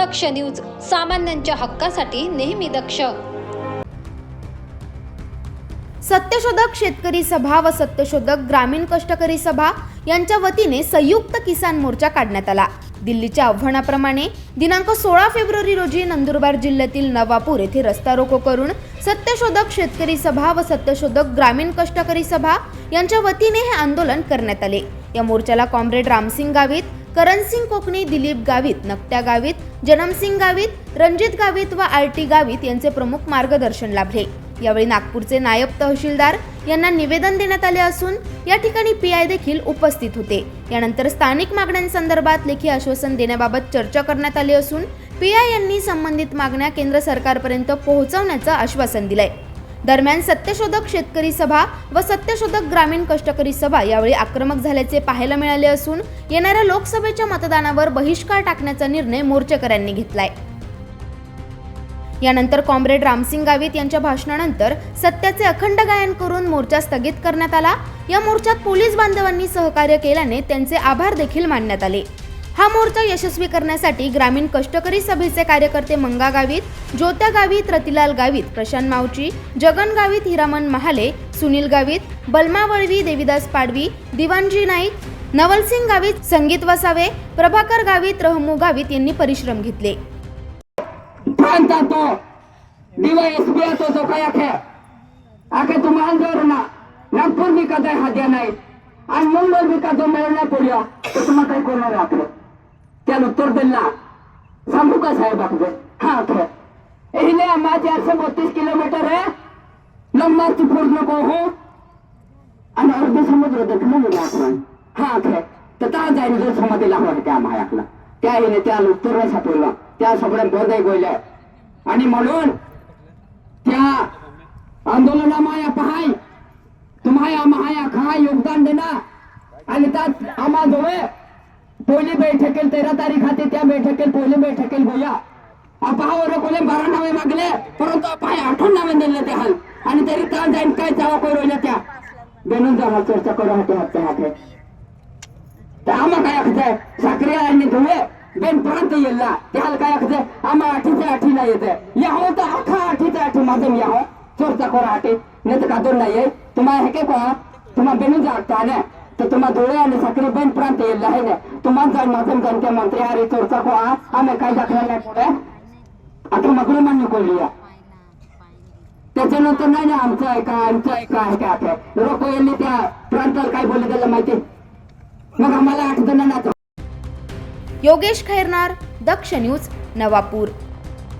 दक्ष news सामान्यांच्या हक्कासाठी नेहमी दक्ष. सत्यशोधक शेतकरी सभा व सत्यशोधक ग्रामीण कष्टकरी सभा यांच्या वतीने संयुक्त किसान मोर्चा काढण्यात आला. दिल्लीच्या आव्हानाप्रमाणे दिनांक सोळा फेब्रुवारी रोजी नंदुरबार जिल्ह्यातील नवापूर येथे रस्ता रोको करून सत्यशोधक शेतकरी सभा व सत्यशोधक ग्रामीण कष्टकरी सभा यांच्या वतीने हे आंदोलन करण्यात आले. या मोर्चाला कॉम्रेड रामसिंग गावित करणसिंग कोकणी दिलीप गावित नकट्या गावित जनमसिंग गावित रणजित गावित व आर टी गावित यांचे प्रमुख मार्गदर्शन लाभले. यावेळी नागपूरचे नायब तहसीलदार यांना निवेदन देण्यात आले असून या ठिकाणी पी आय देखील उपस्थित होते. यानंतर स्थानिक मागण्यांसंदर्भात लेखी आश्वासन देण्याबाबत चर्चा करण्यात आली असून पी आय यांनी संबंधित मागण्या केंद्र सरकारपर्यंत पोहोचवण्याचं आश्वासन दिलंय. दरम्यान सत्यशोधक शेतकरी सभा व सत्यशोधक ग्रामीण कष्टकरी सभा यावेळी आक्रमक झाल्याचे पाहायला मिळाले असून येणाऱ्या लोकसभेच्या मतदानावर बहिष्कार टाकण्याचा निर्णय मोर्चेकऱ्यांनी घेतलाय. यानंतर कॉम्रेड रामसिंग गावित यांच्या भाषणानंतर सत्याचे अखंड गायन करून मोर्चा स्थगित करण्यात आला. या मोर्चात पोलीस बांधवांनी सहकार्य केल्याने त्यांचे आभार देखील मानण्यात आले. हा मोर्चा यशस्वी करण्यासाठी ग्रामीण कष्टकरी सभेचे कार्यकर्ते मंगा गावित ज्योत्या गावित रतिलाल गावित प्रशांत मावची जगन गावित हिरामन महाले सुनील गावित बलमा वळवी देविदास पाडवी दिवानजी नाईक नवलसिंग गावित संगीत वसावे प्रभाकर गावित रहमू गावित यांनी परिश्रम घेतले. नागपूर बी कदा नाही. आणि मुंबई बी कदा मिळणार तुम्हाला काही करणार आपलं त्याला उत्तर दिला सांगू का साहेब आखे हा आखे एहिले आम्हा चारशे बत्तीस किलोमीटर आहे लंबा तू पूर्ण हो आणि अर्ध समुद्र देखणं गेला आपण हा आखे तर त्या जाईन जो समाधीला वाटते आम्हाला आपला त्या हिने त्या उत्तर सापडला त्या सगळ्या बंद गोयल्या आणि म्हणून त्या आंदोलनामाया पहाय तुम्हाया महाया खाय योगदान देना आणि त्यात आम्हा जोवे पहिली बैठकेल तेरा तारीख हाते त्या बैठकेल पहिली बैठकेल गोया अपाहावर कोले बारा नावे मागले परंतु अपाय आठवण नावे दिले ते हाल. आणि तरी त्या जाईन काय चावा करू त्या? बेनून जावा चर्चा करू हाते हाते हाते तर आम्हा काय अखते साखरे आणि धुळे बेन प्रांत येल्ला. त्याला काय अखते आम्हा आठीचे आठीला येते याहो तर अखा आठीच्या आठी माझं याहो. चोरचा कोरा हाटे नाही तर दोन आई तुम्हाला हे काय कोणा? तुम्हा बेनून जागता ना? तर तुम्हा धुळे आणि साखरे बेन प्रांत येल्ला आहे ना? तुम्हाला जाण माझं गणते मंत्री अरे चोरचा को आम्ही काय दाखला नाही पुढे. आता मगळे मान्य कोल्ली त्याच्यानंतर नाही ना आमचं ऐका आमचं ऐका आहे का आता लोक यांनी त्या प्रांताला काय बोलले त्याला माहिती? मग आम्हाला आठ जणांना योगेश खैरनार दक्ष न्यूज नवापूर.